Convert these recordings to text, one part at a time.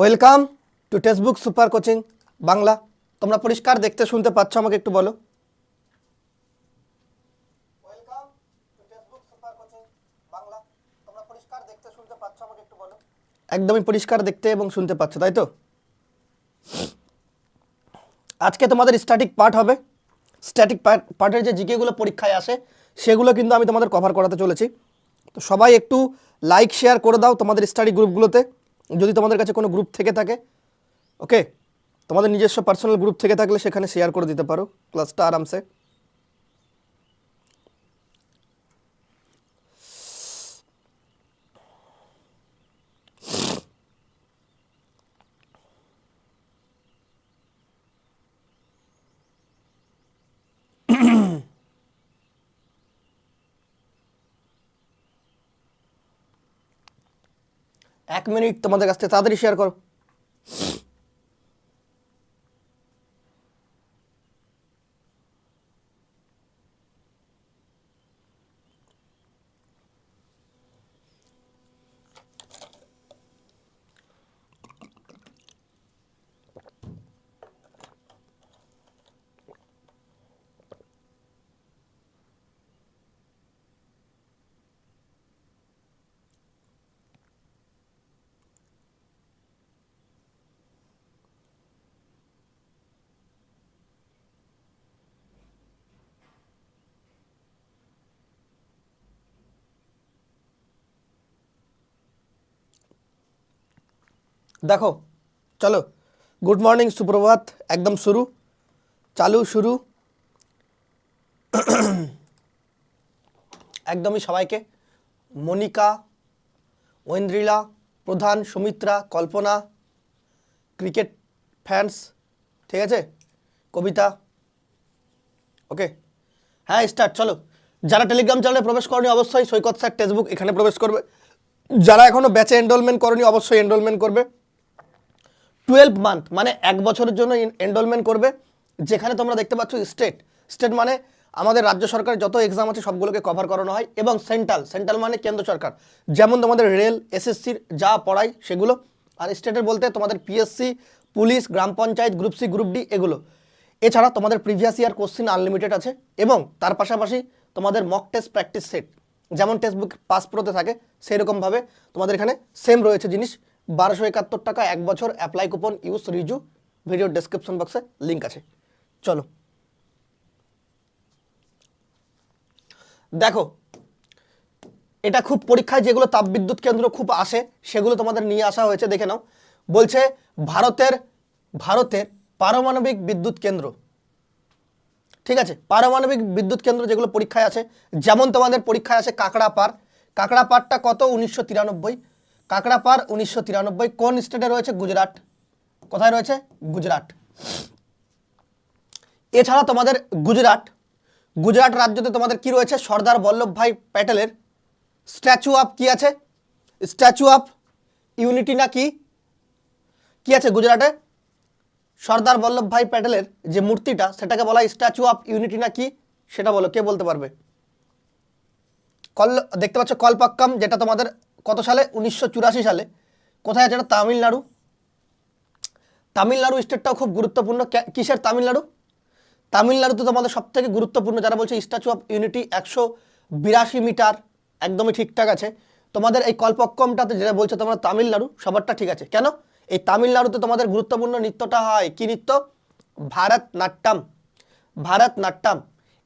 Welcome to textbook super coaching Bangla তোমরা পরিষ্কার দেখতে শুনতে পাচ্ছ আমাকে একটু বলো। Welcome to textbook super coaching Bangla তোমরা পরিষ্কার দেখতে শুনতে পাচ্ছ আমাকে একটু বলো। একদমই পরিষ্কার দেখতে এবং শুনতে পাচ্ছ তাই তো? আজকে তোমাদের স্ট্যাটিক পার্ট হবে। স্ট্যাটিক পার্টের যে জিকেগুলো পরীক্ষায় আসে সেগুলো কিন্তু আমি তোমাদের কভার করাতে চলেছি। তো সবাই একটু লাইক শেয়ার করে দাও তোমাদের স্টাডি গ্রুপগুলোতে যদি তোমাদের কাছে কোনো গ্রুপ থেকে থাকে ওকে তোমাদের নিজস্ব পার্সোনাল গ্রুপ থেকে থাকলে সেখানে শেয়ার করে দিতে পারো ক্লাসটা আরামসে। এক মিনিট তোমাদের কাছ থেকে তাড়াতাড়ি শেয়ার করো। দেখো, চলো। গুড মর্নিং সুপ্রভাত। একদম শুরু। চালু, শুরু। একদমই সবাইকে। মনিকা, ঐন্দ্রিলা, প্রধান, সুমিত্রা, কল্পনা, ক্রিকেট ফ্যান্স ঠিক আছে? কবিতা। ওকে হ্যাঁ স্টার্ট চলো। যারা টেলিগ্রাম চ্যানেলে প্রবেশ করনি, অবশ্যই সৈকত স্যার টেক্সটবুক এখানে প্রবেশ করবে। যারা এখনও ব্যাচে এনরোলমেন্ট করনি, অবশ্যই এনরোলমেন্ট করবে। টুয়েলভ মান্থ মানে এক বছরের জন্য এনরোলমেন্ট করবে, যেখানে তোমরা দেখতে পাচ্ছ স্টেট স্টেট মানে আমাদের রাজ্য সরকার যত এক্সাম আছে সবগুলোকে কভার করানো হয়, এবং সেন্ট্রাল সেন্ট্রাল মানে কেন্দ্র সরকার। যেমন তোমাদের রেল এসএসসির যা পড়ায় সেগুলো, আর স্টেটের বলতে তোমাদের পিএসসি পুলিশ, গ্রাম panchayat group C group D এগুলো। এছাড়া তোমাদের প্রিভিয়াস ইয়ার কোশ্চিন আনলিমিটেড আছে, এবং তার পাশাপাশি তোমাদের মক টেস্ট প্র্যাকটিস সেট যেমন টেক্সট বুক পাস প্রোতে থাকে সেই রকমভাবে তোমাদের এখানে সেম রয়েছে জিনিস। বারোশো একাত্তর টাকা এক বছর apply coupon use Riju. Video description বক্সে লিঙ্ক আছে। চলো। দেখো, এটা খুব পরীক্ষায় যেগুলো তাপবিদ্যুৎ কেন্দ্র খুব আসে, সেগুলো তোমাদের নিয়ে আসা হয়েছে, দেখে নাও। বলছে ভারতের ভারতের পারমাণবিক বিদ্যুৎ কেন্দ্র। ঠিক আছে, পারমাণবিক বিদ্যুৎ কেন্দ্র যেগুলো পরীক্ষায় আছে, যেমন তোমাদের পরীক্ষায় আছে কাকড়াপাড়। কাকড়াপাড়টা কত? উনিশশো তিরানব্বই। কাকড়াপাড় উনিশশো তিরানব্বই কোন স্টেটে রয়েছে গুজরাট? কোথায় রয়েছে? গুজরাট। এছাড়া তোমাদের গুজরাট গুজরাট রাজ্যতে তোমাদের কি রয়েছে? সর্দার বল্লভভাই প্যাটেলের স্ট্যাচু অফ কি আছে? স্ট্যাচু অফ ইউনিটি না কি? কি আছে গুজরাটে? সর্দার বল্লভভাই প্যাটেলের যে মূর্তিটা, সেটাকে বলা হয় স্ট্যাচু অফ ইউনিটি না কি? সেটা বলো, কে বলতে পারবে? কল, দেখতে পাচ্ছ কলপাক্কাম, যেটা তোমাদের কত সালে? উনিশশো চুরাশি সালে। কোথায় আছে এটা? তামিলনাড়ু। তামিলনাড়ু স্টেটটাও খুব গুরুত্বপূর্ণ। কিসের তামিলনাড়ু? তামিলনাড়ুতে তোমাদের সব থেকে গুরুত্বপূর্ণ। যারা বলছে স্ট্যাচু অফ ইউনিটি একশো বিরাশি মিটার, একদমই ঠিকঠাক আছে। তোমাদের এই কল্পক্কমটাতে যেটা বলছো তোমরা তামিলনাড়ু, সবারটা ঠিক আছে। কেন? এই তামিলনাড়ুতে তোমাদের গুরুত্বপূর্ণ নৃত্যটা হয় কি নৃত্য? ভারত নাট্যম ভারত নাট্যম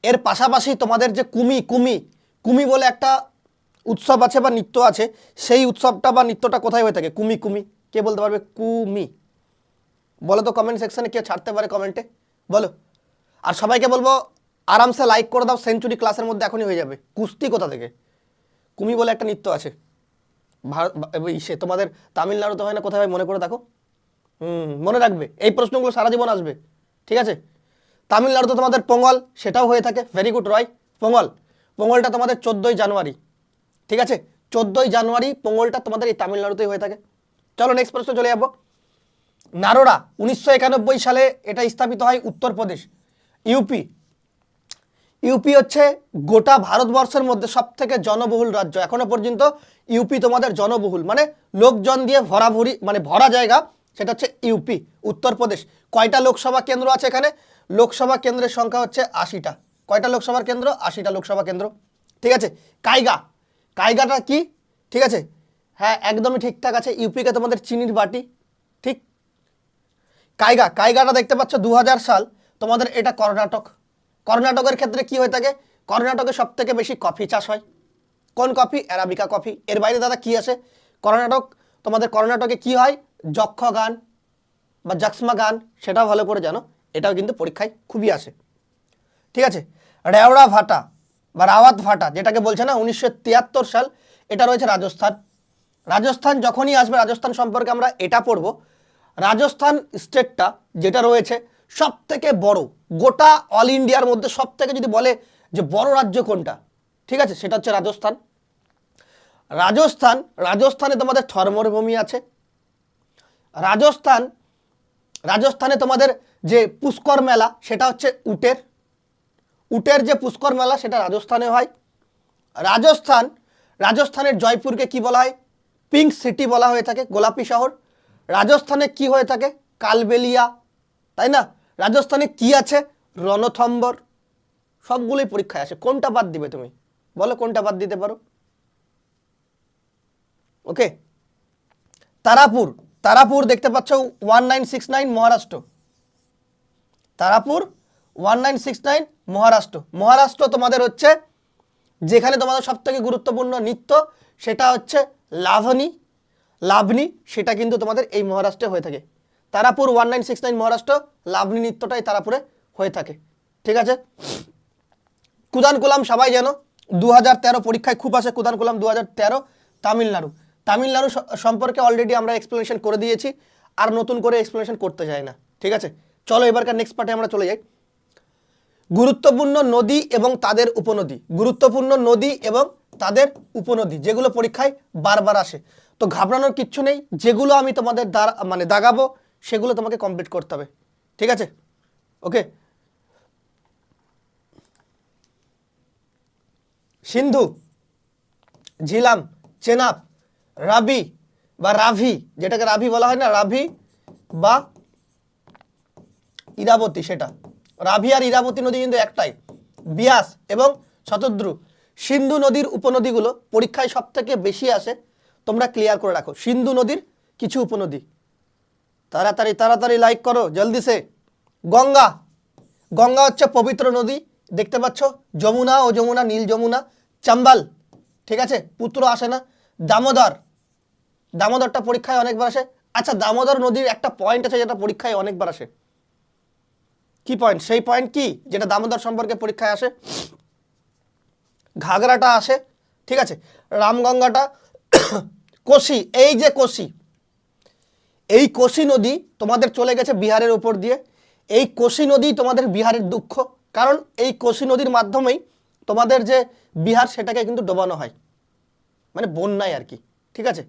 এর পাশাপাশি তোমাদের যে কুমি কুমি কুমি বলে একটা উৎসব আছে বা নৃত্য আছে, সেই উৎসবটা বা নৃত্যটা কোথায় হয়ে থাকে? কুমি কুমি। কে বলতে পারবে? কুমি। বলো তো কমেন্ট সেকশনে কে ছাড়তে পারে কমেন্টে বলো। আর সবাইকে বলব, আরামসে লাইক করে দাও সেঞ্চুরি ক্লাসের মধ্যে এখনই হয়ে যাবে। কুস্তি কোথা থেকে? কুমি বলে একটা নৃত্য আছে। ভারত ইসে, তোমাদের তামিলনাড়ুতে হয় না? কোথায় হয়? মনে করে দেখো। হুম, মনে রাখবে। এই প্রশ্নগুলো সারা জীবন আসবে। ঠিক আছে? তামিলনাড়ুতে তোমাদের পোঙ্গল, সেটাও হয়ে থাকে। Very good Roy Pongal. পোঙ্গলটা তোমাদের চোদ্দোই জানুয়ারি। ঠিক আছে? চোদ্দোই জানুয়ারি পোঙ্গলটা তোমাদের এই তামিলনাড়ুতেই হয়ে থাকে। চলো নেক্সট প্রশ্ন চলে যাব। নারোরা উনিশশো সালে এটা স্থাপিত হয় উত্তরপ্রদেশ, ইউপি। ইউপি হচ্ছে গোটা ভারতবর্ষের মধ্যে সব থেকে জনবহুল রাজ্য। এখনও পর্যন্ত ইউপি তোমাদের জনবহুল মানে লোকজন দিয়ে ভরাভরি মানে ভরা জায়গা, সেটা হচ্ছে ইউপি, উত্তরপ্রদেশ। কয়টা লোকসভা কেন্দ্র আছে এখানে? লোকসভা কেন্দ্রের সংখ্যা হচ্ছে আশিটা। কয়টা লোকসভার কেন্দ্র? আশিটা লোকসভা কেন্দ্র। ঠিক আছে? কাইগা। কাইগাটা কি? ঠিক আছে? হ্যাঁ একদমই ঠিকঠাক আছে। ইউপিকে তোমাদের চিনির বাটি। ঠিক? কায়গা কাইগাটা দেখতে পাচ্ছ দু হাজার সাল। তোমাদের এটা কর্ণাটক। কর্ণাটকের ক্ষেত্রে কি হয়ে থাকে? কর্ণাটকে সব থেকে বেশি কফি চাষ হয়। কোন কফি? Arabica coffee. এর বাইরে দাদা কি আছে? কর্ণাটক, তোমাদের কর্ণাটকে কি হয়? যক্ষ গান বা জাক্সমা গান, সেটাও ভালো করে জানো। এটাও কিন্তু পরীক্ষায় খুবই আসে ঠিক আছে? রেওড়া ভাটা। বা রাওয়াত ভাটা, যেটাকে বলছে না উনিশশো তিয়াত্তর সাল, এটা রয়েছে রাজস্থান। রাজস্থান যখনই আসবে, রাজস্থান সম্পর্কে আমরা এটা পড়ব, রাজস্থান স্টেটটা যেটা রয়েছে সব থেকে বড়, গোটা অল ইন্ডিয়ার মধ্যে সব থেকে যদি বলে যে বড় রাজ্য কোনটা, ঠিক আছে, সেটা হচ্ছে রাজস্থান। রাজস্থান, রাজস্থানে তোমাদের থর্মরভূমি আছে। রাজস্থান, রাজস্থানে তোমাদের যে পুষ্কর মেলা, সেটা হচ্ছে উটের। উটের যে পুষ্কর মেলা সেটা রাজস্থানে হয়। রাজস্থান, রাজস্থানের জয়পুরকে কি বলা হয়? পিঙ্ক সিটি বলা হয়ে থাকে, গোলাপি শহর। রাজস্থানে কি হয়ে থাকে? কালবেলিয়া, তাই না? রাজস্থানে কি আছে? রণথম্বর। সবগুলোই পরীক্ষায় আসে। কোনটা বাদ দিবে তুমি? বলো কোনটা বাদ দিতে পারো? ওকে তারাপুর তারাপুর দেখতে পাচ্ছ one nine six nine Maharashtra. Tarapur one nine six nine Maharashtra. Maharashtra তোমাদের হচ্ছে, যেখানে তোমাদের সব থেকে গুরুত্বপূর্ণ নৃত্য, সেটা হচ্ছে লাভনি। লাভনি, সেটা কিন্তু তোমাদের এই মহারাষ্ট্রে হয়ে থাকে। Tarapur one nine six nine Maharashtra, Lavani নৃত্যটাই তারাপুরে হয়ে থাকে। ঠিক আছে? কুদানকুলাম সবাই জানো দু হাজার তেরো পরীক্ষায় খুব আসে কুদানকুলাম দু হাজার তেরো তামিলনাড়ু। তামিলনাড়ু সম্পর্কে অলরেডি আমরা এক্সপ্লেনেশন করে দিয়েছি, আর নতুন করে এক্সপ্লেনেশন করতে চাই না। ঠিক আছে? চলো এবারকার নেক্সট পার্টে আমরা চলে যাই। গুরুত্বপূর্ণ নদী এবং তাদের উপনদী। গুরুত্বপূর্ণ নদী এবং তাদের উপনদী, যেগুলো পরীক্ষায় বারবার আসে। তো ঘাবড়ানোর কিচ্ছু নেই, যেগুলো আমি তোমাদের দ্বারা মানে দাগাবো, সেগুলো তোমাকে কমপ্লিট করতে হবে। ঠিক আছে? ওকে সিন্ধু, ঝিলাম, চেনাব, রাবি বা রাভি, যেটাকে রাভি বলা হয় না, রাভি বা ইরাবতী, সেটা। রাভি আর ইরাবতী নদী কিন্তু একটাই। বিয়াস এবং শতদ্রু। সিন্ধু নদীর উপনদীগুলো পরীক্ষায় সব থেকে বেশি আসে, তোমরা ক্লিয়ার করে রাখো। সিন্ধু নদীর কিছু উপনদী। তাড়াতাড়ি তাড়াতাড়ি লাইক করো, জলদি সে। গঙ্গা। গঙ্গা হচ্ছে পবিত্র নদী। দেখতে পাচ্ছ, যমুনা ও যমুনা, নীল যমুনা, চাম্বাল। ঠিক আছে? পুত্র আসে না। দামোদর। দামোদরটা পরীক্ষায় অনেকবার আসে। আচ্ছা দামোদর নদীর একটা পয়েন্ট আছে যেটা পরীক্ষায় অনেকবার আসে। কি পয়েন্ট সেই পয়েন্ট কি? যেটা দামোদর সম্পর্কে পরীক্ষায় আসে? ঘাগরাটা আসে, ঠিক আছে? রামগঙ্গাটা, কোশি, এই যে কোশি, এই কোশি নদী তোমাদের চলে গেছে বিহারের উপর দিয়ে। এই কোশি নদী তোমাদের বিহারের দুঃখ, কারণ এই কোশি নদীর মাধ্যমেই তোমাদের যে বিহার, সেটাকে কিন্তু ডোবানো হয়। মানে বন্যায় আর কি, ঠিক আছে?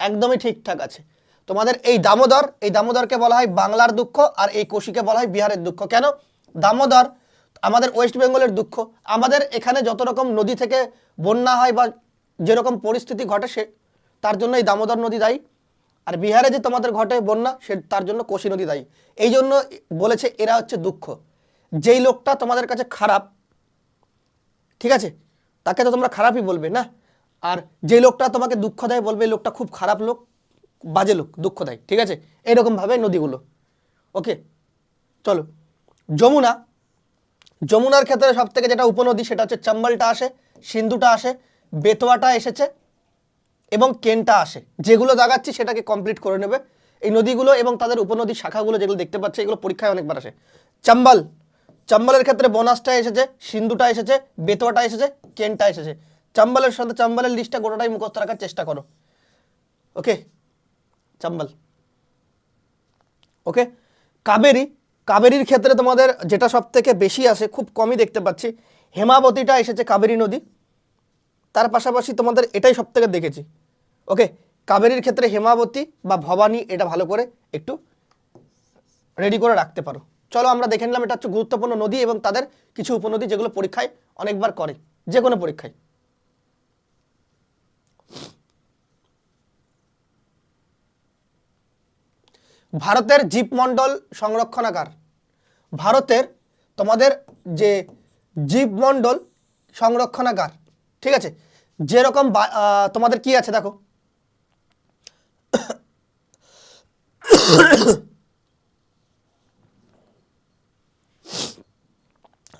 একদমই ঠিকঠাক আছে। তোমাদের এই দামোদর, এই দামোদরকে বলা হয় বাংলার দুঃখ আর এই কোশিকে বলা হয় বিহারের দুঃখ। কেন? দামোদর আমাদের ওয়েস্ট বেঙ্গলের দুঃখ। আমাদের এখানে যত রকম নদী থেকে বন্যা হয় বা যেরকম পরিস্থিতি ঘটে সে, তার জন্য এই দামোদর নদী দায়ী। আর বিহারে যে তোমাদের ঘটে বন্যা, সে, তার জন্য কোশি নদী দায়ী। এই জন্য বলেছে এরা হচ্ছে দুঃখ। যেই লোকটা তোমাদের কাছে খারাপ, ঠিক আছে? তাকে তো তোমরা খারাপই বলবে না? আর যে লোকটা তোমাকে দুঃখ দেয় বলবে লোকটা খুব খারাপ লোক। বাজে লোক দুঃখ দেয় ঠিক আছে? এইরকমভাবে নদীগুলো। ওকে চলো। যমুনা। যমুনার ক্ষেত্রে সব থেকে যেটা উপনদী সেটা হচ্ছে চম্বলটা আসে, সিন্ধুটা আসে বেতোয়াটা এসেছে এবং কেনটা আসে। যেগুলো দাগাচ্ছি সেটাকে কমপ্লিট করে নেবে। এই নদীগুলো এবং তাদের উপনদী শাখাগুলো যেগুলো দেখতে পাচ্ছে, এগুলো পরীক্ষায় অনেকবার আসে। চম্বল। চম্বলের ক্ষেত্রে বনাসটা এসেছে, সিন্ধুটা এসেছে বেতোয়াটা এসেছে, কেনটা এসেছে। চম্বলের সাথে চম্বলের লিস্টটা গোটাটাই মুখস্থ রাখার চেষ্টা করো। ওকে চম্বল। ওকে কাবেরী, কাবেরীর ক্ষেত্রে তোমাদের যেটা সব থেকে বেশি আসে, খুব কমই দেখতে পাচ্ছি, হেমাবতীটা এসেছে কাবেরী নদী। তার পাশাপাশি তোমাদের এটাই সব থেকে দেখেছি। ওকে কাবেরীর ক্ষেত্রে হেমাবতী বা ভবানী এটা ভালো করে একটু রেডি করে রাখতে পারো। চলো আমরা দেখে নিলাম এটা হচ্ছে গুরুত্বপূর্ণ নদী এবং তাদের কিছু উপনদী যেগুলো পরীক্ষায় অনেকবার করে যে কোনো পরীক্ষায়। ভারতের জীবমণ্ডল সংরক্ষণাগার। ভারতের তোমাদের যে জীবমণ্ডল সংরক্ষণাগার, ঠিক আছে? যেরকম তোমাদের কি আছে দেখো?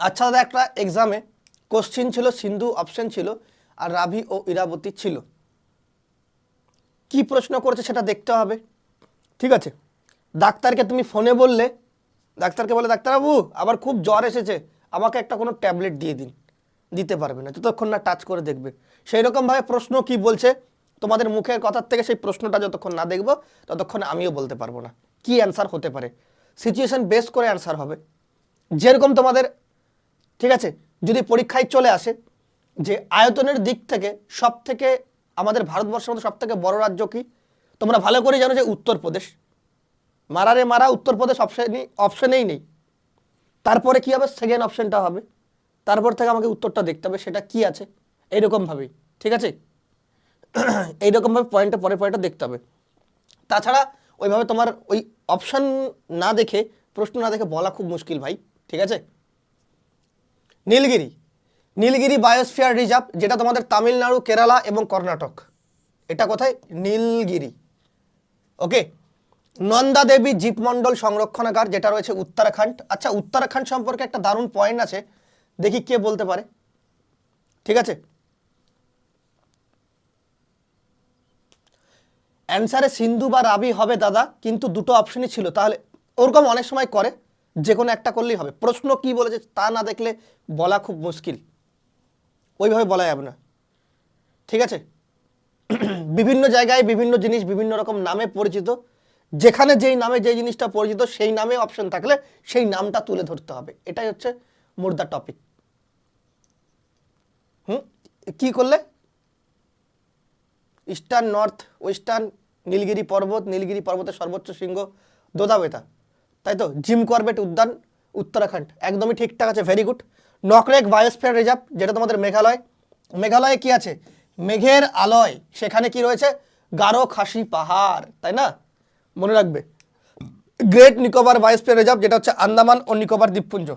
আচ্ছা দাদা, একটা এক্সামে কোশ্চিন ছিল, সিন্ধু অপশন ছিল, আর রাভি ও ইরাবতী ছিল। কি প্রশ্ন করেছে সেটা দেখতে হবে, ঠিক আছে? ডাক্তারকে তুমি ফোনে বললে, ডাক্তারকে বলে, ডাক্তারবাবু, আবার খুব জ্বর এসেছে, আমাকে একটা কোনো ট্যাবলেট দিয়ে দিন। দিতে পারবে না, যতক্ষণ না টাচ করে দেখবে। সেই রকমভাবে প্রশ্ন কি বলছে, তোমাদের মুখের কথার থেকে সেই প্রশ্নটা যতক্ষণ না দেখব, ততক্ষণ আমিও বলতে পারব না। কি অ্যান্সার হতে পারে? সিচুয়েশান বেস করে অ্যান্সার হবে। যেরকম তোমাদের, ঠিক আছে, যদি পরীক্ষায় চলে আসে, যে আয়তনের দিক থেকে সব থেকে আমাদের ভারতবর্ষের মধ্যে সব থেকে বড় রাজ্য কি? তোমরা ভালো করে জানো যে উত্তরপ্রদেশ। মারারে মারা, উত্তরপ্রদেশ অপশানই অপশানেই নেই। তারপরে কি হবে? সেকেন্ড অপশানটা হবে। তারপর থেকে আমাকে উত্তরটা দেখতে হবে, সেটা কি আছে? এইরকমভাবেই, ঠিক আছে? এইরকমভাবে পয়েন্টটা পরে পয়েন্টটা দেখতে হবে। তাছাড়া ওইভাবে তোমার ওই অপশান না দেখে, প্রশ্ন না দেখে বলা খুব মুশকিল ভাই, ঠিক আছে? নীলগিরি। নীলগিরি বায়োস্ফিয়ার রিজার্ভ যেটা তোমাদের তামিলনাড়ু, কেরালা এবং কর্ণাটক। এটা কোথায়? নীলগিরি। ওকে নন্দা দেবী জীবমণ্ডল সংরক্ষণাগার যেটা রয়েছে উত্তরাখণ্ড। আচ্ছা উত্তরাখণ্ড সম্পর্কে একটা দারুণ পয়েন্ট আছে। দেখি কে বলতে পারে। ঠিক আছে? অ্যান্সারে সিন্ধু বা রাবি হবে দাদা, কিন্তু দুটো অপশনই ছিল। তাহলে ওরকম অনেক সময় করে যে কোনো একটা করলেই হবে। প্রশ্ন কি বলেছে তা না দেখলে বলা খুব মুশকিল। ওইভাবে বলা যাবে না। ঠিক আছে? বিভিন্ন জায়গায় বিভিন্ন জিনিস বিভিন্ন রকম নামে পরিচিত। যেখানে যেই নামে যেই জিনিসটা পরিচিত, সেই নামে অপশন থাকলে সেই নামটা তুলে ধরতে হবে। এটাই হচ্ছে মুর্দা টপিক হুম? কি করলে? ইস্টার্ন নর্থ ওয়েস্টার্ন নীলগিরি পর্বত নীলগিরি পর্বতের সর্বোচ্চ শৃঙ্গ দোদাবেতা তাই তো? জিম করবেট উদ্যান, উত্তরাখণ্ড। একদমই ঠিকঠাক আছে very good Nokrek biosphere reserve যেটা তোমাদের মেঘালয়। মেঘালয়ে কি আছে? মেঘের আলয়। সেখানে কি রয়েছে? গারো খাসি পাহাড়, তাই না? মনে রাখবে। গ্রেট নিকোবর বায়োস্ফিয়ার রিজার্ভ যেটা হচ্ছে আন্দামান ও নিকোবর দ্বীপপুঞ্জ।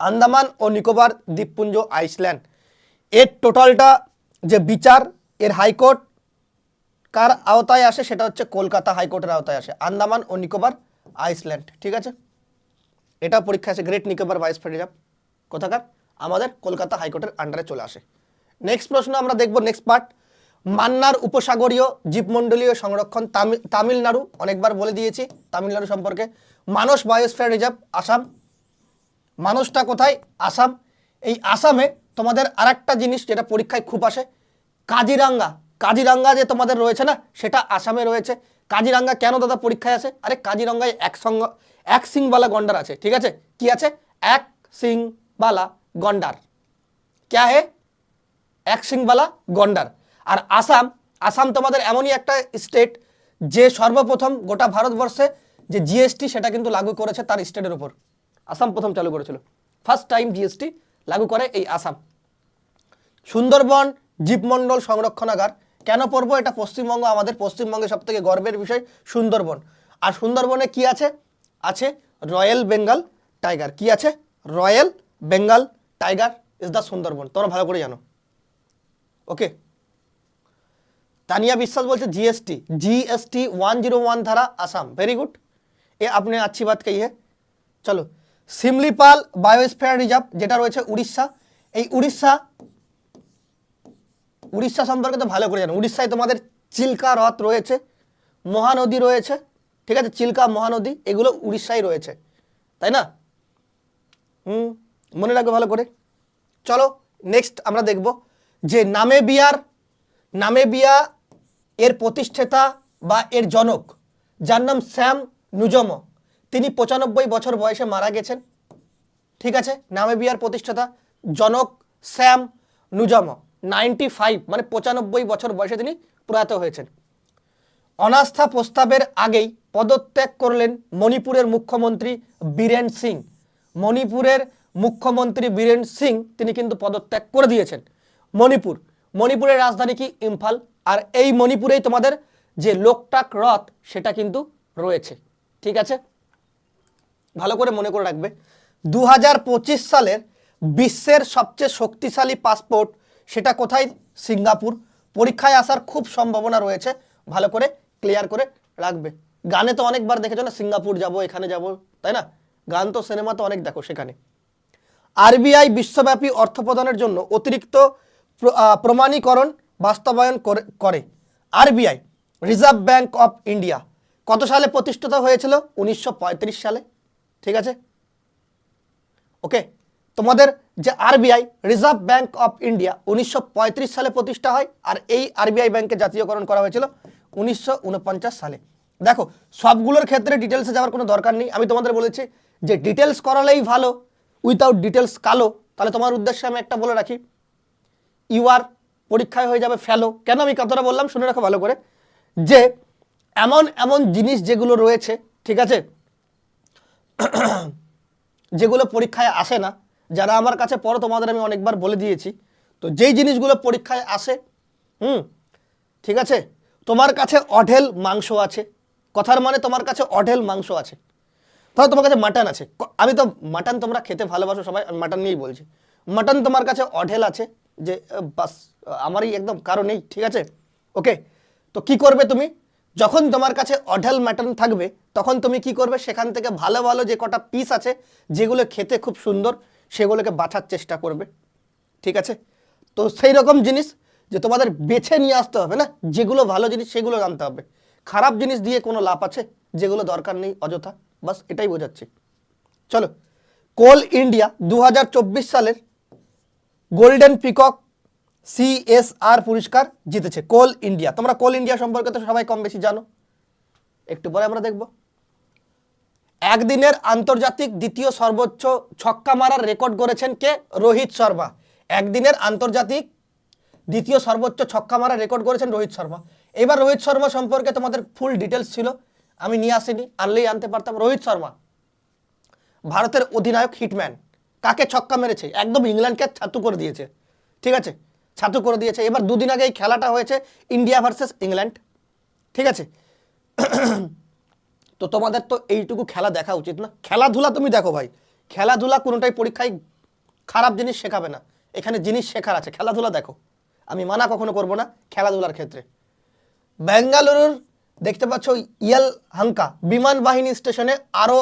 আন্দামান ও নিকোবর দ্বীপপুঞ্জ, আইসল্যান্ড। এর টোটালটা যে বিচার, এর হাইকোর্ট কার আওতায় আসে সেটা হচ্ছে কলকাতা হাইকোর্টের আওতায় আসে। আন্দামান ও নিকোবর, আইসল্যান্ড, ঠিক আছে? এটা পরীক্ষা আছে গ্রেট নিকোবর ভাইস রিজার্ভ কোথাকার? আমাদের কলকাতা হাইকোর্টের আন্ডারে চলে আসে। নেক্সট প্রশ্ন আমরা দেখব নেক্সট পার্ট মান্নার উপসাগরীয় জীবমণ্ডলীয় সংরক্ষণ তামিল তামিলনাড়ু, অনেকবার বলে দিয়েছি তামিলনাড়ু সম্পর্কে। Manas biosphere reserve, Assam. মানুষটা কোথায়? আসাম। এই আসামে তোমাদের আরেকটা জিনিস যেটা পরীক্ষায় খুব আসে, কাজিরাঙ্গা। কাজিরাঙ্গা যে তোমাদের রয়েছে না, সেটা আসামে রয়েছে। কাজিরাঙ্গা কেন দাদা পরীক্ষায় আসে? আরে কাজিরাঙ্গায় এক সঙ্গ এক সিংবালা গন্ডার আছে, ঠিক আছে? কি আছে? এক সিংবালা গন্ডার। ক্যা হে? এক সিংবালা গন্ডার। আর আসাম আসাম তোমাদের এমনই একটা স্টেট যে সর্বপ্রথম গোটা ভারতবর্ষে যে জিএসটি সেটা কিন্তু লাগু করেছে তার স্টেটের উপর। আসাম প্রথম চালু করেছিল। ফার্স্ট টাইম জিএসটি লাগু করে এই আসাম। সুন্দরবন, জীবমণ্ডল সংরক্ষণাগার, কেন পড়ব এটা পশ্চিমবঙ্গ? আমাদের পশ্চিমবঙ্গে সব থেকে গর্বের বিষয় সুন্দরবন। আর সুন্দরবনে কি আছে? আছে রয়্যাল বেঙ্গল টাইগার কি আছে? Royal Bengal tiger is the Sundarban. তোমরা ভালো করে জানো। ওকে তানিয়া বিশ্বাস বলছে GST GST one zero one ধারা আসাম ভেরি গুড এ আপনি আচ্ছি বাদ কে ইয়ে। চলো সিমলিপাল বায়োস্ফেয়ার রিজার্ভ যেটা রয়েছে উড়িষ্যা, এই উড়িষ্যা উড়িষ্যা সম্পর্কে তো ভালো করে জানো। উড়িষ্যায় তোমাদের চিল্কা হ্রদ রয়েছে, মহানদী রয়েছে, ঠিক আছে, চিল্কা মহানদী, এগুলো উড়িষ্যায় রয়েছে, তাই না? হুম, মনে রাখবে ভালো করে। চলো নেক্সট আমরা দেখব যে নামেবিয়ার, নামেবিয়া এর প্রতিষ্ঠাতা বা এর জনক, যার নাম স্যাম নুজম। তিনি পঁচানব্বই বছর বয়সে মারা গেছেন। ঠিক আছে? নামেবিয়ার প্রতিষ্ঠাতা, জনক স্যাম নুজম। নাইনটি ফাইভ মানে পঁচানব্বই বছর বয়সে তিনি প্রয়াত হয়েছেন। অনাস্থা প্রস্তাবের আগেই পদত্যাগ করলেন মণিপুরের মুখ্যমন্ত্রী বীরেন সিং। মণিপুরের মুখ্যমন্ত্রী বীরেন সিং, তিনি কিন্তু পদত্যাগ করে দিয়েছেন। মণিপুর, মণিপুরের রাজধানী কি? ইম্ফল। আর এই মণিপুরেই তোমাদের যে লোকটাক হ্রদ সেটা কিন্তু রয়েছে। ঠিক আছে? ভালো করে মনে করে রাখবে। দু হাজার পঁচিশ সালের বিশ্বের সবচেয়ে শক্তিশালী পাসপোর্ট সেটা কোথায়? সিঙ্গাপুর। পরীক্ষায় আসার খুব সম্ভাবনা রয়েছে। ভালো করে ক্লিয়ার করে রাখবে। গানে তো অনেকবার দেখেছ না? সিঙ্গাপুর যাব, এখানে যাব, তাই না? গান তো সিনেমা তো অনেক দেখো সেখানে। আরবিআই বিশ্বব্যাপী অর্থ প্রদানের জন্য অতিরিক্ত প্রমাণীকরণ বাস্তবায়ন করে RBI reserve bank of India কত সালে প্রতিষ্ঠিত হয়েছিল? উনিশশো পঁয়ত্রিশ সালে। ঠিক আছে? ওকে, তোমাদের যে RBI reserve bank of India উনিশশো পঁয়ত্রিশ সালে প্রতিষ্ঠা হয়, আর এই আরবিআই ব্যাংকে জাতীয়করণ করা হয়েছিল উনিশশো ঊনপঞ্চাশ সালে। দেখো, সবগুলোর ক্ষেত্রে ডিটেলসে যাওয়ার কোনো দরকার নেই। আমি তোমাদের বলেছি যে ডিটেলস করালেই ভালো উইথাউট ডিটেলস কালো, তাহলে তোমার উদ্দেশ্যে আমি একটা বলে রাখি। ইউ আর পরীক্ষায় হয়ে যাবে, ফেলো। কেন আমি কথাটা বললাম? শুনে রাখো ভালো করে। যে এমন এমন জিনিস যেগুলো রয়েছে, ঠিক আছে? যেগুলো পরীক্ষায় আসে না, যারা আমার কাছে পড়ো, তোমাদের আমি অনেকবার বলে দিয়েছি। তো যেই জিনিসগুলো পরীক্ষায় আসে, হুম, ঠিক আছে? তোমার কাছে অঢেল মাংস আছে। কথার মানে তোমার কাছে অঢেল মাংস আছে। তাহলে তোমার কাছে মাটন আছে। আমি তো, মাটন তোমরা খেতে ভালোবাসো সবাই মাটন নিয়েই বলছি। মাটন তোমার কাছে অঢেল আছে। যে বাস আমারই একদম কারও নেই, ঠিক আছে? ওকে, তো কি করবে তুমি? যখন তোমার কাছে অঢেল মাটন থাকবে, তখন তুমি কি করবে? সেখান থেকে ভালো ভালো যে কটা পিস আছে, যেগুলো খেতে খুব সুন্দর, সেগুলোকে বাছার চেষ্টা করবে, ঠিক আছে? তো সেই রকম জিনিস যে তোমাদের বেছে নিয়ে আসতে হবে, না? যেগুলো ভালো জিনিস, সেগুলো আনতে হবে। খারাপ জিনিস দিয়ে কোনো লাভ আছে? যেগুলো দরকার নেই, অযথা, বাস এটাই বোঝাচ্ছি। চলো, কোল ইন্ডিয়া দু হাজার চব্বিশ সালের গোল্ডেন পিকক সিএসআর পুরস্কার জিতেছে কোল ইন্ডিয়া। তোমরা কোল ইন্ডিয়া সম্পর্কে তো সবাই কম বেশি জানো। একটু পরে আমরা দেখব। একদিনের আন্তর্জাতিক দ্বিতীয় সর্বোচ্চ ছক্কা মারার রেকর্ড করেছেন কে? রোহিত শর্মা। একদিনের আন্তর্জাতিক দ্বিতীয় সর্বোচ্চ ছক্কা মারার রেকর্ড করেছেন রোহিত শর্মা। এবার রোহিত শর্মা সম্পর্কে তোমাদের ফুল ডিটেলস ছিল। আমি নিয়ে আসিনি, আনলেই আনতে পারতাম। রোহিত শর্মা, ভারতের অধিনায়ক হিটম্যান। কাকে ছক্কা মেরেছে? একদম ইংল্যান্ডকে ছাতু করে দিয়েছে। ঠিক আছে? ছাতু করে দিয়েছে। এবার দুদিন আগে এই খেলাটা হয়েছে ইন্ডিয়া ভার্সেস ইংল্যান্ড। ঠিক আছে? তো তোমাদের তো এইটুকু খেলা দেখা উচিত না। খেলাধুলা তুমি দেখো ভাই। খেলাধুলা কোনোটাই পরীক্ষায় খারাপ জিনিস শেখাবে না। এখানে জিনিস শেখার আছে। খেলাধুলা দেখো। আমি মানা কখনো করব না খেলাধুলার ক্ষেত্রে। বেঙ্গালুরুর দেখতে পাচ্ছ ইয়াল হাঙ্কা বিমান বাহিনী স্টেশনে আরও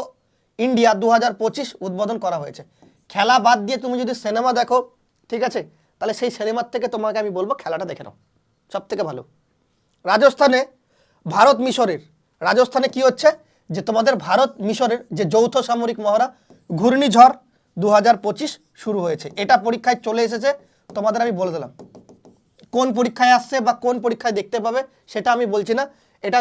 ইন্ডিয়া দু হাজার পঁচিশ উদ্বোধন করা হয়েছে। খেলা বাদ দিয়ে তুমি যদি সিনেমা দেখো, ঠিক আছে? তাহলে সেই সিনেমার থেকে তোমাকে আমি বলব খেলাটা দেখে নাও। সব থেকে ভালো। রাজস্থানে ভারত মিশরের, রাজস্থানে কি হচ্ছে? যে তোমাদের ভারত মিশরের যে যৌথ সামরিক মহড়া, ঘূর্ণিঝড় দু হাজার পঁচিশ শুরু হয়েছে। এটা পরীক্ষায় চলে এসেছে। তোমাদের আমি বলে দিলাম। কোন পরীক্ষায় আসছে বা কোন পরীক্ষায় দেখতে পাবে, সেটা আমি বলছি না। এটা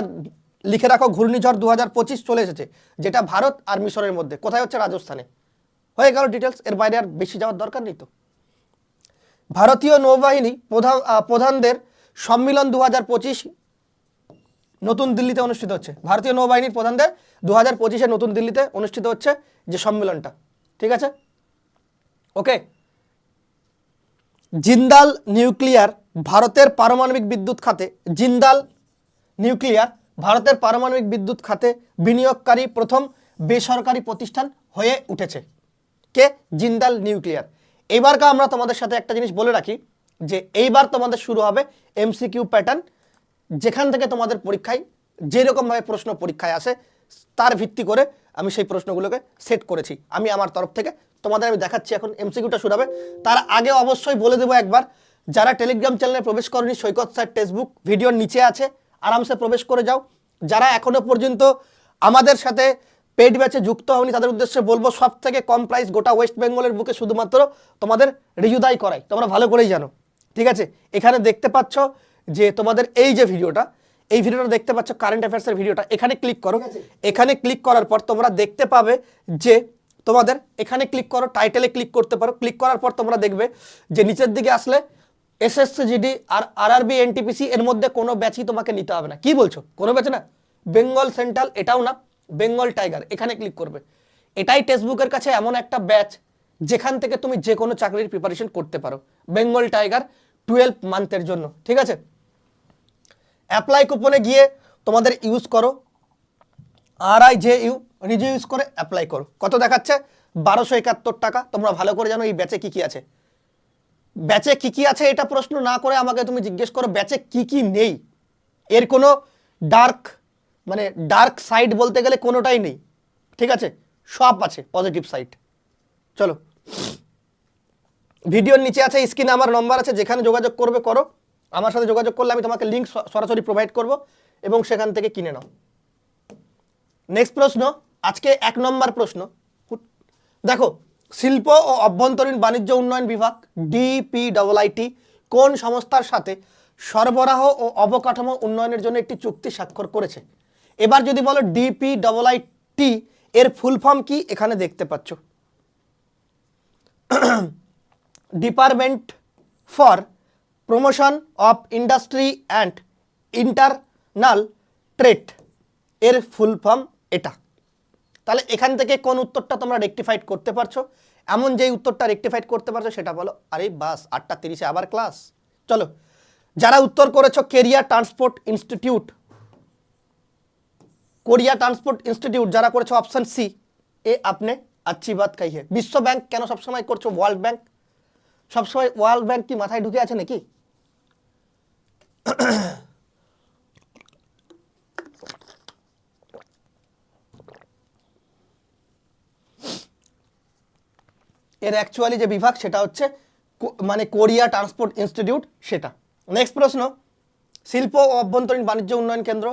লিখে রাখো, ঘূর্ণিঝড় দু হাজার পঁচিশ চলে এসেছে, যেটা ভারত আর মিশরের মধ্যে। কোথায় হচ্ছে? রাজস্থানে। হয়ে গেল ডিটেলস এর বাইরে আর বেশি যাওয়ার দরকার নেই তো। ভারতীয় নৌবাহিনী প্রধান প্রধানদের সম্মিলন দু হাজার পঁচিশ নতুন দিল্লিতে অনুষ্ঠিত হচ্ছে। ভারতীয় নৌবাহিনীর প্রধানদের দু হাজার পঁচিশে নতুন দিল্লিতে অনুষ্ঠিত হচ্ছে যে সম্মেলনটা। ঠিক আছে? ওকে জিন্দাল নিউক্লিয়ার ভারতের পারমাণবিক বিদ্যুৎ খাতে, জিন্দাল নিউক্লিয়ার ভারতের পারমাণবিক বিদ্যুৎ খাতে বিনিয়োগকারী প্রথম বেসরকারি প্রতিষ্ঠান হয়ে উঠেছে। কে? জিন্দাল নিউক্লিয়ার। এইবারকা আমরা তোমাদের সাথে একটা জিনিস বলে রাখি, যে এইবার তোমাদের শুরু হবে এমসিকিউ প্যাটার্ন, যেখান থেকে তোমাদের পরীক্ষায় যেরকমভাবে প্রশ্ন পরীক্ষায় আসে, তার ভিত্তি করে আমি সেই প্রশ্নগুলোকে সেট করেছি। আমি আমার তরফ থেকে তোমাদের আমি দেখাচ্ছি এখন এমসিকিউটা শুরু হবে। তার আগে অবশ্যই বলে দেবো একবার, যারা টেলিগ্রাম চ্যানেলে প্রবেশ করেনি, সৈকত স্যার টেক্সটবুক ভিডিওর নিচে আছে, আরামসে প্রবেশ করে যাও। যারা এখনও পর্যন্ত আমাদের সাথে পেড ব্যাচে যুক্ত হওনি তাদের উদ্দেশ্যে বলব সব থেকে কম প্রাইস গোটা ওয়েস্ট বেঙ্গলের বুকে শুধুমাত্র তোমাদের রিজুদাই করাই তোমরা ভালো করেই জানো ঠিক আছে? এখানে দেখতে পাচ্ছ যে তোমাদের এই যে ভিডিওটা এই ভিডিওটা দেখতে পাচ্ছ কারেন্ট অ্যাফেয়ার্সের ভিডিওটা এখানে ক্লিক করো এখানে ক্লিক করার পর তোমরা দেখতে পাবে যে তোমাদের এখানে ক্লিক করো টাইটেলে ক্লিক করতে পারো ক্লিক করার পর তোমরা দেখবে যে নিচের দিকে আসলে এসএসসি জিডি আর আরআরবি এনটিপিসি এর মধ্যে কোনো ব্যাচই তোমাকে নিতে হবে না। কি বলছো? কোনো ব্যাচ না। বেঙ্গল সেন্ট্রাল এটাও না। বেঙ্গল টাইগার, এখানে ক্লিক করবে। এটাই টেক্সটবুকের কাছে এমন একটা ব্যাচ যেখান থেকে তুমি যে কোনো চাকরির প্রিপারেশন করতে পারো। বেঙ্গল টাইগার টুয়েলভ মান্থের জন্য, ঠিক আছে? অ্যাপ্লাই কুপনে গিয়ে তোমাদের ইউজ করো। আর আই জে ইউ নিজে ইউজ করে অ্যাপ্লাই করো। কত দেখাচ্ছে? বারোশো একাত্তর টাকা। তোমরা ভালো করে জানো এই ব্যাচে কী কী আছে। ব্যাচে কী কী আছে এটা প্রশ্ন না করে আমাকে তুমি জিজ্ঞেস করো ব্যাচে কী কী নেই? এর কোনো ডার্ক মানে ডার্ক সাইড বলতে গেলে কোনোটাই নেই। ঠিক আছে? সব আছে পজিটিভ সাইড চলো। ভিডিওর নিচে আছে স্ক্রিনে আমার নম্বর আছে, যেখানে যোগাযোগ করবে, করো। আমার সাথে যোগাযোগ করলে আমি তোমাকে লিঙ্ক সরাসরি প্রোভাইড করব এবং সেখান থেকে কিনে নাও। নেক্সট প্রশ্ন, আজকে এক নম্বর প্রশ্ন। দেখো, শিল্প ও অভ্যন্তরীণ বাণিজ্য উন্নয়ন বিভাগ ডিপি আইটি কোন সংস্থার সাথে সরবরাহ ও অবকাঠামো উন্নয়নের জন্য একটি চুক্তি স্বাক্ষর করেছে? এবার যদি বলো ডিপি ডবল আই টি এর ফুল ফর্ম কি? এখানে দেখতে পাচ্ছ। Department for promotion of industry and internal trade এর ফুল ফর্ম এটা। তাহলে এখান থেকে কোন উত্তরটা তোমরা রেকটিফাইড করতে পারছ? এমন যেই উত্তরটা রেকটিফাইড করতে পারছ, সেটা বলো, আরে বাস, আটটা তিরিশে আবার ক্লাস চলো, যারা উত্তর করেছ career transport institute Korea transport institute যারা করেছ অপশন সি, এ আপনি আচ্ছি বাত কাই হে বিশ্ব ব্যাংক কেন সবসময় করছ ওয়ার্ল্ড ব্যাংক? সবসময় ওয়ার্ল্ড ব্যাংক কি মাথায় ঢুকে আছে নাকি? এর অ্যাকচুয়ালি যে বিভাগ, সেটা হচ্ছে মানে কোরিয়া ট্রান্সপোর্ট ইনস্টিটিউট, সেটা। নেক্সট প্রশ্ন, শিল্প ও অভ্যন্তরীণ বাণিজ্য উন্নয়ন কেন্দ্র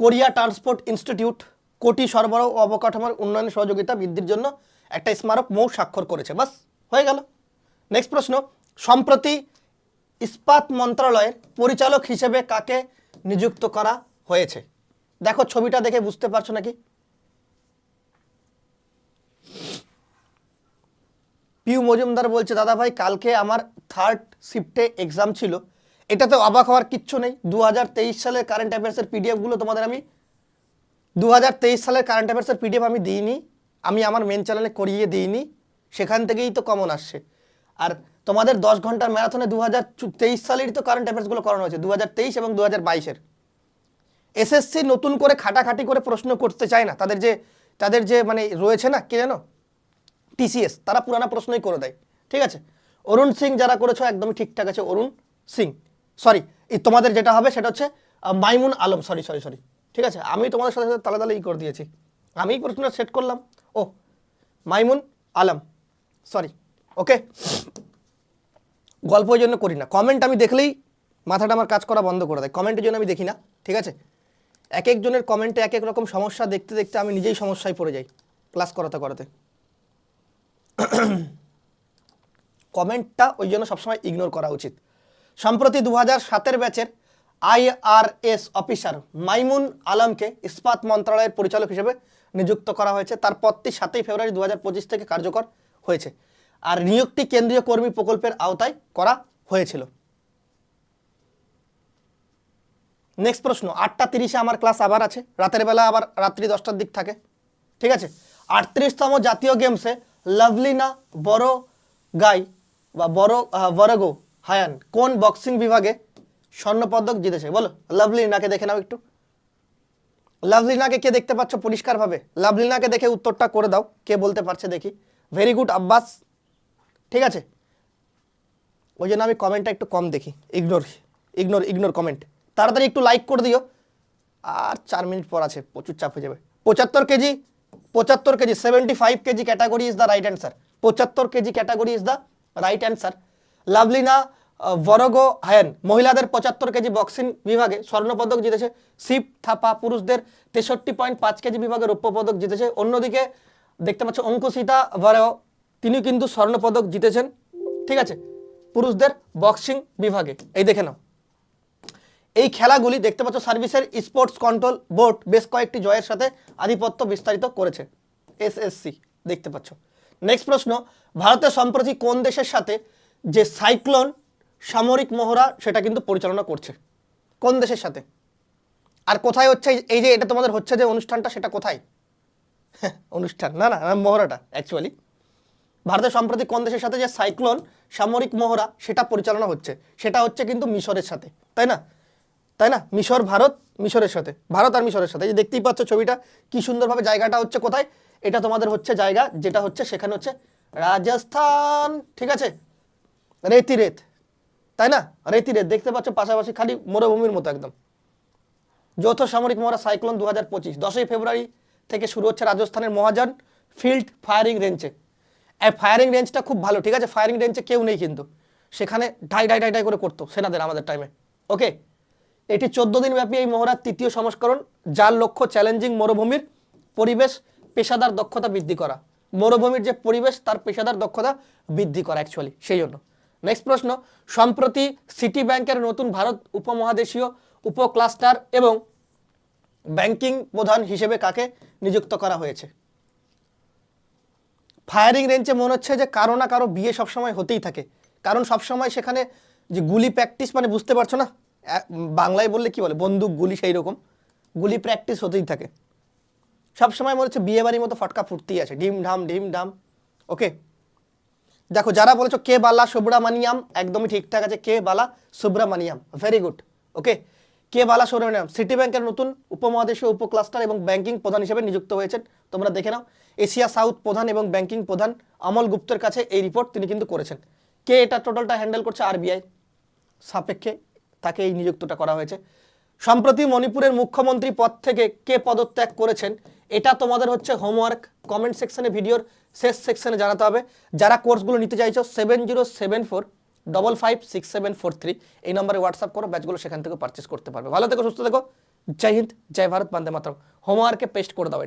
কোরিয়া ট্রান্সপোর্ট ইনস্টিটিউট কোটি সরবরাহ ও অবকাঠামোর উন্নয়ন সহযোগিতা বৃদ্ধির জন্য একটা স্মারক মৌ স্বাক্ষর করেছে। বাস, হয়ে গেল। নেক্সট প্রশ্ন, সম্প্রতি ইস্পাত মন্ত্রণালয়ের পরিচালক হিসেবে কাকে নিযুক্ত করা হয়েছে? দেখো ছবিটা দেখে বুঝতে পারছ নাকি? পিউ মজুমদার বলছে, দাদা ভাই, কালকে আমার থার্ড শিফটে এক্সাম ছিল। এটাতে অবাক হওয়ার কিচ্ছু নেই। দু হাজার তেইশ সালের কারেন্ট অ্যাফেয়ার্সের পিডিএফগুলো তোমাদের আমি দু হাজার তেইশ সালের কারেন্ট অ্যাফেয়ার্সের পিডিএফ আমি দিইনি। আমি আমার মেন চ্যানেলে করিয়ে দিইনি। সেখান থেকেই তো কমন আসছে। আর তোমাদের দশ ঘণ্টার ম্যারাথনে দু হাজার তেইশ সালেরই তো কারেন্ট অ্যাফেয়ার্সগুলো করানো হয়েছে। দু হাজার তেইশ এবং দু হাজার বাইশের এসএসসি নতুন করে খাটাখাটি করে প্রশ্ন করতে চায় না। তাদের যে তাদের যে মানে রয়েছে না, কে জানো টিসিএস তারা পুরানা প্রশ্নই করে দেয়। ঠিক আছে? অরুণ সিং যারা করেছ, একদমই ঠিকঠাক আছে। অরুণ সিং। সরি তোমাদের যেটা হবে সেটা হচ্ছে Maimun Alam sorry sorry sorry ঠিক আছে? আমি তোমাদের সাথে সাথে তালে তালে ই করে দিয়েছি। আমি প্রশ্নটা সেট করলাম। ও, মাইমুন আলম সরি ওকে গল্প জন্য করি না। কমেন্ট আমি দেখলেই মাথাটা আমার কাজ করা বন্ধ করে দেয়। কমেন্টের জন্য আমি দেখি না, ঠিক আছে? এক একজনের কমেন্টে এক এক রকম সমস্যা দেখতে দেখতে আমি নিজেই সমস্যায় পড়ে যাই ক্লাস করাতে করাতে। কমেন্টটা ওই জন্য সবসময় ইগনোর করা উচিত। সম্প্রতি দু হাজার সাতের ব্যাচের আইআরএস অফিসার মাইমুন আলমকে ইস্পাত মন্ত্রণালয়ের পরিচালক হিসেবে নিযুক্ত করা হয়েছে। তার পদটি সাতই ফেব্রুয়ারি দু হাজার পঁচিশ থেকে কার্যকর হয়েছে আর নিয়োগটি কেন্দ্রীয় কর্মী প্রকল্পের আওতায় করা হয়েছিল। নেক্সট প্রশ্ন, আটটা তিরিশে আমার ক্লাস আবার আছে, রাতের বেলা আবার রাত্রি দশটার দিক থাকে। ঠিক আছে? আটত্রিশতম জাতীয় গেমসে লাভলিনা বড় গাই বা বড় বড়গো হায়ান, কোন বক্সিং বিভাগে স্বর্ণপদক জিতেছে? বলো লাভলিনাকে দেখে নাও একটু। লাভলিনাকে কে দেখতে পাচ্ছ পরিষ্কারভাবে? লাভলিনাকে দেখে উত্তরটা করে দাও, কে বলতে পারছে দেখি। Very good Abbas. ঠিক আছে? ওই জন্য আমি কমেন্টটা একটু কম দেখি। ইগনোর ইগনোর ইগনোর কমেন্ট তাড়াতাড়ি একটু লাইক করে দিও। আর চার মিনিট পর আছে, প্রচুর চাপ হয়ে যাবে। পঁচাত্তর কেজি পঁচাত্তর kg seventy five kg category is the right answer পঁচাত্তর kg category is the right answer Lovlina Borgohain, মহিলাদের পঁচাত্তর কেজি বক্সিং বিভাগে স্বর্ণপদক জিতেছে শিব থাপা পুরুষদের তেষট্টি পয়েন্ট পাঁচ কেজি বিভাগে রৌপ্য পদক জিতেছে। অন্যদিকে দেখতে পাচ্ছ অঙ্কুশিতা ভরেও তিনি কিন্তু স্বর্ণপদক জিতেছেন। ঠিক আছে, পুরুষদের বক্সিং বিভাগে। এই দেখে নাও। এই খেলাগুলি দেখতে পাচ্ছ সার্ভিসের স্পোর্টস কন্ট্রোল বোর্ড বেশ কয়েকটি জয়ের সাথে আধিপত্য বিস্তারিত করেছে। এসএসসি, দেখতে পাচ্ছ। নেক্সট প্রশ্ন, ভারতের সম্প্রতি কোন দেশের সাথে যে সাইক্লোন সামরিক মহড়া সেটা কিন্তু পরিচালনা করছে। কোন দেশের সাথে? আর কোথায় হচ্ছে? এই- যে এটা তোমাদের হচ্ছে যে অনুষ্ঠানটা, সেটা কোথায়? অনুষ্ঠান। না না মহড়াটা অ্যাকচুয়ালি ভারতের সম্প্রতি কোন দেশের সাথে যে সাইক্লোন সামরিক মহড়া, সেটা পরিচালনা হচ্ছে? সেটা হচ্ছে কিন্তু মিশরের সাথে, তাই না? তাই না? মিশর, ভারত, মিশরের সাথে। ভারত আর মিশরের সাথে। এই দেখতেই পাচ্ছ ছবিটা, কি সুন্দরভাবে জায়গাটা হচ্ছে কোথায়? এটা তোমাদের হচ্ছে জায়গা, যেটা হচ্ছে সেখানে হচ্ছে রাজস্থান, ঠিক আছে? রেতি রেত তাই না? রেতি রেত দেখতে পাচ্ছ পাশাপাশি খালি মরুভূমির মতো একদম। যৌথ সামরিক মহড়া সাইক্লোন দু হাজার পঁচিশ, দশই ফেব্রুয়ারি থেকে শুরু হচ্ছে রাজস্থানের মহাজন ফিল্ড ফায়ারিং রেঞ্জে এই ফায়ারিং রেঞ্জটা খুব ভালো, ঠিক আছে? ফায়ারিং রেঞ্জে কেউ নেই কিন্তু। সেখানে ঢাই ঢাই ঢাই ঢাই করে করতো সেনাদের আমাদের টাইমে ওকে? এটি চোদ্দ দিন ব্যাপী এই মহড়ার তৃতীয় সংস্করণ, যার লক্ষ্য চ্যালেঞ্জিং মরুভূমির পরিবেশ, পেশাদার দক্ষতা বৃদ্ধি করা। মরুভূমির যে পরিবেশ, তার পেশাদার দক্ষতা বৃদ্ধি করা অ্যাকচুয়ালি সেই জন্য। নেক্সট প্রশ্ন, সম্প্রতি সিটি ব্যাংকের নতুন ভারত উপমহাদেশীয় উপক্লাস্টার এবং ব্যাংকিং প্রধান হিসেবে কাকে নিযুক্ত করা হয়েছে? ফায়ারিং রেঞ্জে মনে হচ্ছে যে কারও না কারও বিয়ে সবসময় হতেই থাকে। কারণ সবসময় সেখানে যে গুলি প্র্যাকটিস মানে বুঝতে পারছ না? বাংলায় বললে কি বলে? বন্দুক, গুলি সেই রকম। গুলি প্র্যাকটিস হতেই থাকে। সবসময় মনে হচ্ছে বিয়ে বাড়ির মতো ফটকা ফুটতেই আছে। ডিম ঢাম ডিম ঢাম। ওকে? দেখো, যারা বলেছ কে বালা সুব্রামানিয়াম একদমই ঠিকঠাক আছে, K Bala Subramaniam very good okay K Bala Subramaniam city ব্যাংকের নতুন উপমহাদেশীয় উপক্লাস্টার এবং ব্যাংকিং প্রধান হিসেবে নিযুক্ত হয়েছেন। তোমরা দেখে নাও এশিয়া সাউথ প্রধান এবং ব্যাংকিং প্রধান অমল গুপ্তের কাছে এই রিপোর্ট তিনি কিন্তু করেছেন। কে এটা টোটালটা হ্যান্ডেল করছে? আরবিআই সাপেক্ষে তাকে এই নিযুক্তটা করা হয়েছে। সম্প্রতি মণিপুরের মুখ্যমন্ত্রী পদ থেকে কে পদত্যাগ করেছেন? এটা তোমাদের হচ্ছে হোমওয়ার্ক কমেন্ট সেকশনে ভিডিওর শেষ সেকশনে জানাতে হবে। যারা কোর্সগুলো নিতে চাইছো seven zero seven four double five six seven four three এই নম্বরে হোয়াটসঅ্যাপ করো ব্যাচগুলো সেখান থেকে পারচেস করতে পারবে। ভালো থেকো, সুস্থ থেকো। জয় হিন্দ, জয় ভারত, বন্দে মাতরম। হোমওয়ার্কে পেস্ট করে দাও এটা।